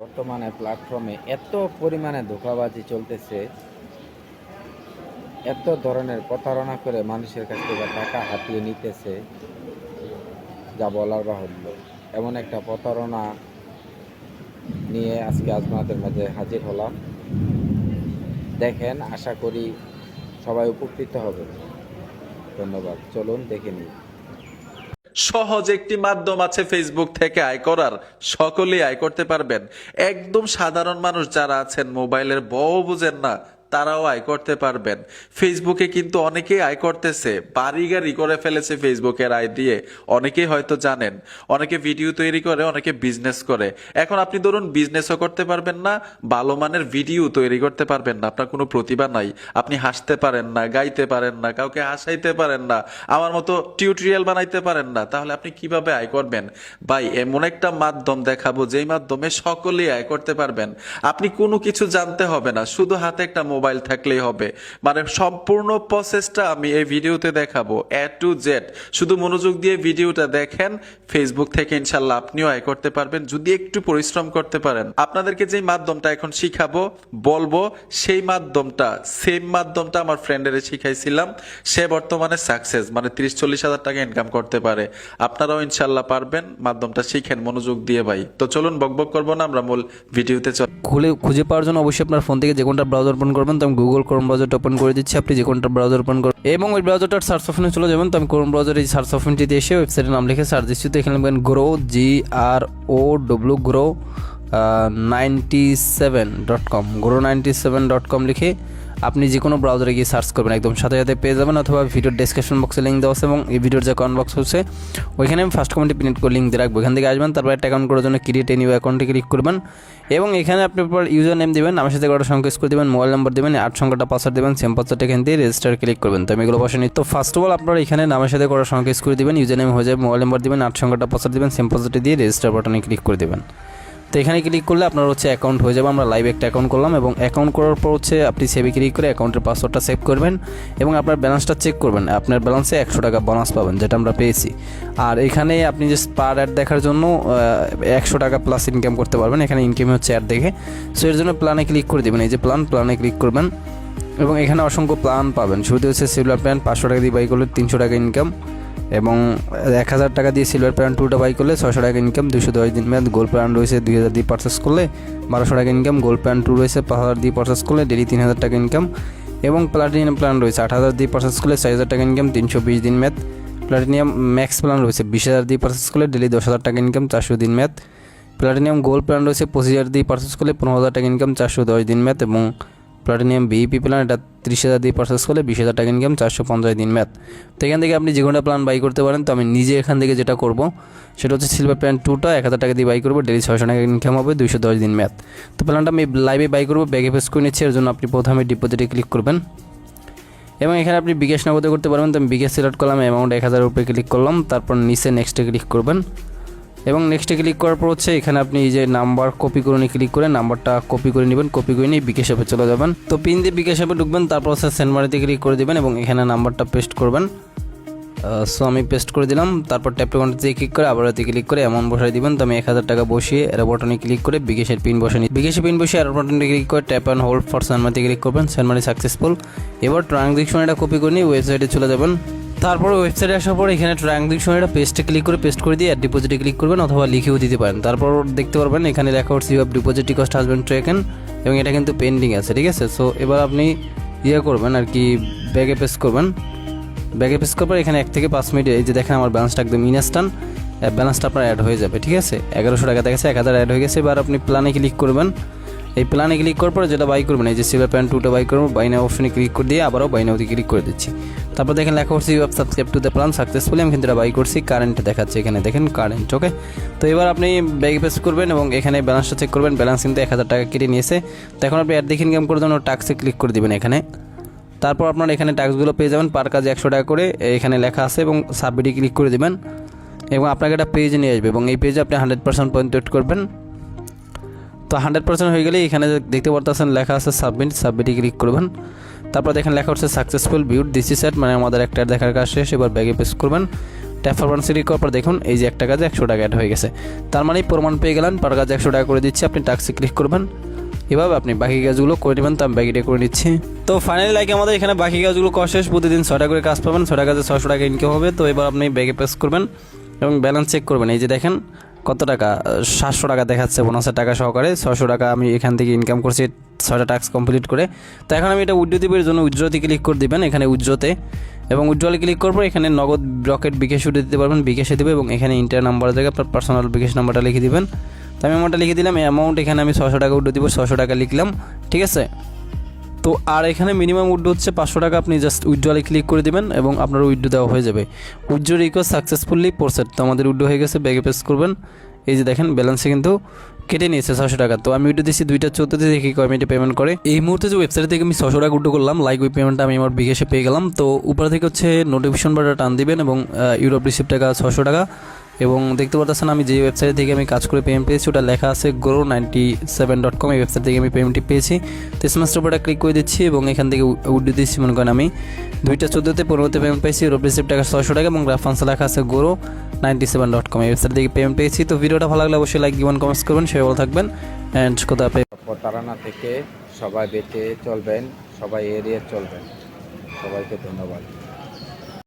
বর্তমানে প্ল্যাটফর্মে এত পরিমাণে ধোঁকাবাজি চলতেছে, এত ধরনের প্রতারণা করে মানুষের কাছ থেকে টাকা হাতিয়ে নিতেছে, যা বলার বাহুল্য। এমন একটা প্রতারণা নিয়ে আজকে আপনাদের মাঝে হাজির হলাম। দেখেন, আশা করি সবাই উপকৃত হবে। ধন্যবাদ। চলুন, দেখে নিই। সহজ একটি মাধ্যম আছে ফেসবুক থেকে আয় করার। সকলেই আয় করতে পারবেন। একদম সাধারণ মানুষ যারা আছেন, মোবাইলের বউ বুঝেন না তারাও আয় করতে পারবেন। ফেসবুকে কিন্তু অনেকেই আয় করতেছে। বাড়ি গাড়ি করে ফেলেছে ফেসবুকের আয় দিয়ে। অনেকেই হয়তো জানেন। অনেকে ভিডিও তৈরি করে, অনেকে বিজনেস করে। এখন আপনি ধরুন বিজনেসও করতে পারবেন না, ভালো মানের ভিডিও তৈরি করতে পারবেন না। আপনার কোনো প্রতিভা নাই। আপনি হাসতে পারেন না, গাইতে পারেন না, কাউকে হাসাইতে পারেন না, আমার মতো টিউটোরিয়াল বানাইতে পারেন না। তাহলে আপনি কীভাবে আয় করবেন? ভাই, এমন একটা মাধ্যম দেখাবো, যেই মাধ্যমে সকলেই আয় করতে পারবেন। আপনি কোনো কিছু জানতে হবে না। শুধু হাতে একটা মোবাইল থাকলেই হবে। মানে সম্পূর্ণ প্রসেসটা আমি এই ভিডিওতে দেখাবো। এ টু জেড শুধু মনোযোগ দিয়ে ভিডিওটা দেখেন ফেসবুক থেকে ইনশাল্লাহ আপনিও আয় করতে পারবেন। যদি একটু পরিশ্রম করতে পারেন, আপনাদেরকে যে মাধ্যমটা এখন শিখাবো, বলব, সেই মাধ্যমটা সেম মাধ্যমটা আমার ফ্রেন্ডের শিখাইছিলাম। সে বর্তমানে সাকসেস মানে তিরিশ চল্লিশ হাজার টাকা ইনকাম করতে পারে। আপনারাও ইনশাল্লাহ পারবেন মাধ্যমটা শিখেন মনোযোগ দিয়ে ভাই। তো চলুন বকবক করব না, আমরা মূল ভিডিওতে চল খুলে খুঁজে পাওয়ার জন্য অবশ্যই আপনার ফোন থেকে যে কোনটা ব্রাউজার ওপেন করবেন। তো আমি গুগল ক্রোম ব্রাউজারটা ওপেন করে দিচ্ছি। আপনি যে কোনটা ব্রাউজার ওপেন করবেন এবং ওই ব্রাউজারটার সার্চ অপশনে চলে যাবেন, তো আমি ক্রোম ব্রাউজারে এই সার্চ অপশনটিতে এসে ওয়েবসাইটের নাম লিখে সার্চ দিচ্ছি। তো এখানে লিখবেন grow G R O W grow ninety seven dot com grow ninety seven dot com লিখে আপনি যে কোনো ব্রাউজারে গিয়ে সার্চ করবেন। একদম সাথে সাথে পেয়ে যাবেন অথবা ভিডিওর ডেসক্রিপশন বক্সে লিঙ্ক দেওয়া আছে এবং এই ভিডিওর যে কমেন্ট বক্স হচ্ছে, ওইখানে আমি ফার্স্ট কমেন্টে প্রিন্ট করে লিঙ্ক দিয়ে রাখব। এখান থেকে আসবেন, তারপর একটা অ্যাকাউন্ট করার জন্য ক্রিয়েট নিউ অ্যাকাউন্টে ক্লিক করবেন এবং এখানে আপনি ইউজার নেম দেবেন আমার সাথে কটা সংখ্যা করে দেবেন মোবাইল নাম্বার দেবেন আট সংখ্যাটা পাসওয়ার্ড দেবেন সেম পাসওয়ার্ড এখান দিয়ে রেজিস্টার ক্লিক করবেন। তো আমি এগুলো বসে নিই। তো ফার্স্ট অফ অল আপনারা এখানে নামের সাথে কটা সংখ্যা করে দেবেন ইউজার নেম হয়ে যাবে মোবাইল নাম্বার দেবেন, আট সংখ্যাটা পাসওয়ার্ড দেবেন সেম পাসওয়ার্ডে দিয়ে রেজিস্টার বাটনে ক্লিক করে দেবেন। তো এখানে ক্লিক করলে আপনার হচ্ছে অ্যাকাউন্ট হয়ে যাবে। আমরা লাইভ একটা অ্যাকাউন্ট করলাম এবং অ্যাকাউন্ট করার পর হচ্ছে আপনি সেভে ক্লিক করে অ্যাকাউন্টের পাসওয়ার্ডটা সেভ করবেন এবং আপনার ব্যালেন্সটা চেক করবেন। আপনার ব্যালেন্সে একশো টাকা বোনাস পাবেন, যেটা আমরা পেয়েছি। আর এখানে আপনি যে পার অ্যাড দেখার জন্য একশো টাকা প্লাস ইনকাম করতে পারবেন। এখানে ইনকাম হচ্ছে অ্যাড দেখে। সো এর জন্য প্ল্যানে ক্লিক করে দেবেন। এই যে প্ল্যান প্ল্যানে ক্লিক করবেন। এবং এখানে অসংখ্য প্ল্যান পাবেন। শুরুতে হচ্ছে সিলভার প্ল্যান পাঁচশো টাকা দিয়ে বাই করলে তিনশো টাকা ইনকাম এবং এক হাজার টাকা দিয়ে সিলভার প্যান্ট টুটা বাই করলে ছশো টাকা ইনকাম দুশো দশ দিন মেয়াদ গোল্ড প্যান্ট রয়েছে দুই হাজার দিয়ে পারচেস করলে বারোশো টাকা ইনকাম গোল্ড প্যান্ট টু রয়েছে পাঁচ হাজার দিয়ে পারচেস করলে ডেলি তিন হাজার টাকা ইনকাম এবং প্লাটিনিয়াম প্ল্যান রয়েছে আট হাজার দিয়ে পারচেস করলে চার হাজার টাকা ইনকাম তিনশো বিশ দিন মেয়াদ। প্লাটিনিয়াম ম্যাক্স প্ল্যান রয়েছে বিশ হাজার দিয়ে পারচেস করলে ডেলি দশ হাজার টাকা ইনকাম চারশো দিন মেয়াদ। প্লাটিনিয়াম গোল্ড প্ল্যান রয়েছে পঁচিশ হাজার দিয়ে পারচেস করলে পনেরো হাজার টাকা ইনকাম চারশো দশ দিন মেয়াদ এবং প্লাটিনিয়াম বিইপি প্ল্যান এটা ত্রিশ হাজার দিয়ে পারচেস করলে বিশ হাজার টাকা ইনকাম চারশো পঞ্চাশ দিন ম্যাথ তো এখান থেকে আপনি যে কোনো প্ল্যান বাই করতে পারেন। তো আমি নিজে এখান থেকে যেটা করব, সেটা হচ্ছে সিলভার প্ল্যান টুটা এক হাজার টাকা দিয়ে বাই করব ডেলি ছয়শো টাকা ইনকাম হবে, দুইশো দশ দিন ম্যাথ তো প্ল্যানটা আমি লাইভে বাই করব ব্যাগে পেস করে নিচ্ছি, এর জন্য আপনি প্রথমে ডিপোজিটে ক্লিক করবেন। এবং এখানে আপনি বিকাশ নগদে করতে পারবেন। তো আমি বিকাশ সিলেক্ট করলাম অ্যামাউন্ট এক হাজার উপরে ক্লিক করলাম, তারপর নিচে নেক্সটে ক্লিক করবেন। এবং নেক্সটে ক্লিক করার পর হচ্ছে এখানে আপনি এই যে নাম্বার কপি করে নিয়ে ক্লিক করে নাম্বারটা কপি করে নেবেন কপি করে নিয়ে বিকাশ অ্যাপে চলে যাবেন। তো পিন দিয়ে বিকাশ অ্যাপে ঢুকবেন, তারপর হচ্ছে সেন্ড মানিতে ক্লিক করে দেবেন এবং এখানে নাম্বারটা পেস্ট করবেন। সো আমি পেস্ট করে দিলাম, তারপর ট্যাপ দিয়ে ক্লিক করে আবার এতে ক্লিক করে এমন বসাই দিবেন। তো আমি এক হাজার টাকা বসিয়ে এর বটনে ক্লিক করে বিকেশের পিন বসে নিই বিকেশের পিন বসিয়ে এর বটনে ক্লিক করে tap and hold for send click করবেন। সেন্ড মানি সাকসেসফুল এবার ট্রানজেকশন এটা কপি করে নিয়ে ওয়েবসাইটে চলে যাবেন। তারপর ওয়েবসাইটে আসার পর এখানে ট্রানজেকশন এটা পেস্টে ক্লিক করে পেস্ট করে দিয়ে ডিপোজিটে ক্লিক করবেন অথবা লিখেও দিতে পারেন। তারপর দেখতে পারবেন এখানে লেখা হচ্ছে you have deposit cost husband ট্রেকেন এবং এটা কিন্তু পেন্ডিং আছে, ঠিক আছে? সো এবার আপনি ইয়ে করবেন আর কি ব্যাগে পেস্ট করবেন। ব্যাগে পেস্ট করার পর এখানে এক থেকে পাঁচ মিনিট এই যে দেখেন আমার ব্যালেন্সটা একদম ইনস্ট্যান্ট ব্যালেন্সটা আপনার অ্যাড হয়ে যাবে, ঠিক আছে? এগারোশো টাকা দেখেছে এক হাজার অ্যাড হয়ে গেছে। এবার আপনি প্ল্যানে ক্লিক করবেন। এই প্ল্যানে ক্লিক করার পরে যেটা বাই করবেন, এই যে সিলভার প্যান্ট টুটা বাই করব বাইনা অপশনে ক্লিক করে দিয়ে আবারও বাইনাওতে ক্লিক করে দিচ্ছি। তারপর দেখেন লেখা করছি you subscribe to the plan successfully আমি কিন্তু বাই করছি। কারেন্ট দেখাচ্ছে এখানে। দেখেন কারেন্ট ওকে তো এবার আপনি ব্যাগে পেস্ট করবেন এবং এখানে ব্যালেন্সটা চেক করবেন। ব্যালেন্স কিন্তু এক হাজার টাকা কেটে নিয়েছে। তো এখন আপনি অ্যাড দেখে ইনকাম করার জন্য টাক্সে ক্লিক করে দিবেন এখানে। তারপর আপনার এখানে ট্যাক্সগুলো পেয়ে যাবেন পার কাজে একশো টাকা করে। এখানে লেখা আছে এবং সাবমিটে ক্লিক করে দেবেন। এবং আপনাকে একটা পেজ নিয়ে আসবে এবং এই পেজে আপনি হান্ড্রেড পার্সেন্ট পয়েন্ট করবেন। তো হান্ড্রেড পার্সেন্ট হয়ে গেলে এখানে দেখতে পারতেছেন লেখা আছে সাবমিট সাবমিটে ক্লিক করবেন। তারপর দেখেন লেখা হচ্ছে সাকসেসফুল ভিউড দিস সেট মানে আমাদের একটা দেখার কাজ শেষ, এবার ব্যাগে পেস করবেন। ফরওয়ার্ড সিলেক্ট করার পর দেখুন, এই যে একটা কাজে একশো টাকা অ্যাড হয়ে গেছে। তার মানে প্রমাণ পেয়ে গেলেন, পার কাজে একশো টাকা করে দিচ্ছি, আপনি টাক্সে ক্লিক করবেন। এভাবে আপনি বাকি কাজগুলো করে নেবেন, তো আমি বাকিটা করে নিচ্ছি। তো ফাইনালি লাইক আমাদের এখানে বাকি কাজগুলো করা শেষ, প্রতিদিন ছয়টা করে কাজ পাবেন ছয়টা কাজে ছশো টাকা ইনকাম হবে, তো এবার আপনি ব্যাগে পেস করবেন এবং ব্যালেন্স চেক করবেন। এই যে দেখেন কত টাকা? সাতশো টাকা দেখাচ্ছে বোনাসের টাকা সহকারে। ছশো টাকা আমি এখান থেকে ইনকাম করছি, ছয়টা টাস্ক কমপ্লিট করে। তো এখন আমি এটা উইড্রো দিবের জন্য উইড্রোতে ক্লিক করে দিবেন এখানে উইড্রোতে এবং উইড্রোলে ক্লিক করব এখানে নগদ রকেট বিকাশ উঠে দিতে পারবেন, বিকাশে দেবে এবং এখানে ইন্টার নাম্বার জায়গায় আপনার পার্সোনাল বিকাশ নাম্বারটা লিখে দিবেন। তো আমি অ্যামাউন্টটা লিখে দিলাম অ্যামাউন্ট এখানে আমি ছশো টাকা উইড্রো দিব ছশো টাকা লিখলাম, ঠিক আছে? তো আর এখানে মিনিমাম উইড্রো হচ্ছে পাঁচশো টাকা। আপনি জাস্ট উইড্রোলে ক্লিক করে দিবেন এবং আপনার উইড্রো দেওয়া হয়ে যাবে। উইড্রো রিকোয়েস্ট সাকসেসফুলি প্রসেড তো আমাদের উইড্রো হয়ে গেছে ব্যাগে প্রেস করবেন। এই যে দেখেন ব্যালেন্সে কিন্তু কেটে নিয়েছে ছশো টাকা। তো আমি উইড্রো দিচ্ছি দুইটা, চোদ্দোতে দেখি কয় মিনিটে পেমেন্ট করে। এই মুহূর্তে যে ওয়েবসাইট থেকে আমি ছশো টাকা উইড্রো করলাম লাইক ওই পেমেন্টটা আমি আমার বিকাশে পেয়ে গেলাম। তো উপর থেকে হচ্ছে নোটিফিকেশন বারটা টান দিবেন এবং ইউরোপ রিসিপ্ট টাকা ছশো টাকা। এবং দেখতে পাচ্ছেন আমি যে ওয়েবসাইট থেকে আমি কাজ করে পেমেন্ট পেয়েছি, ওটা লেখা আছে grow ninety seven dot com এই ওয়েবসাইট থেকে আমি পেমেন্টটি পেয়েছি। তো স্মার্ট উপরটা ক্লিক করে দিচ্ছি এবং এখান থেকে উড্ডি দিচ্ছি। মনে করেন আমি দুইটা চোদ্দোতে পনেরোতে পেমেন্ট পেয়েছি ইউরোপ টাকা ছশো টাকা এবং রেফারেন্স লেখা আছে grow ninety seven dot com এই ওয়েবসাইট থেকে পেমেন্ট পেয়েছি। তো ভিডিওটা ভালো লাগলে অবশ্যই লাইক দিবেন কমেন্টস করবেন। সবাই ভালো থাকবেন অ্যান্ড কোথা প্রতারণা থেকে সবাই বেঁচে চলবেন, সবাই এড়িয়ে চলবেন। সবাইকে ধন্যবাদ।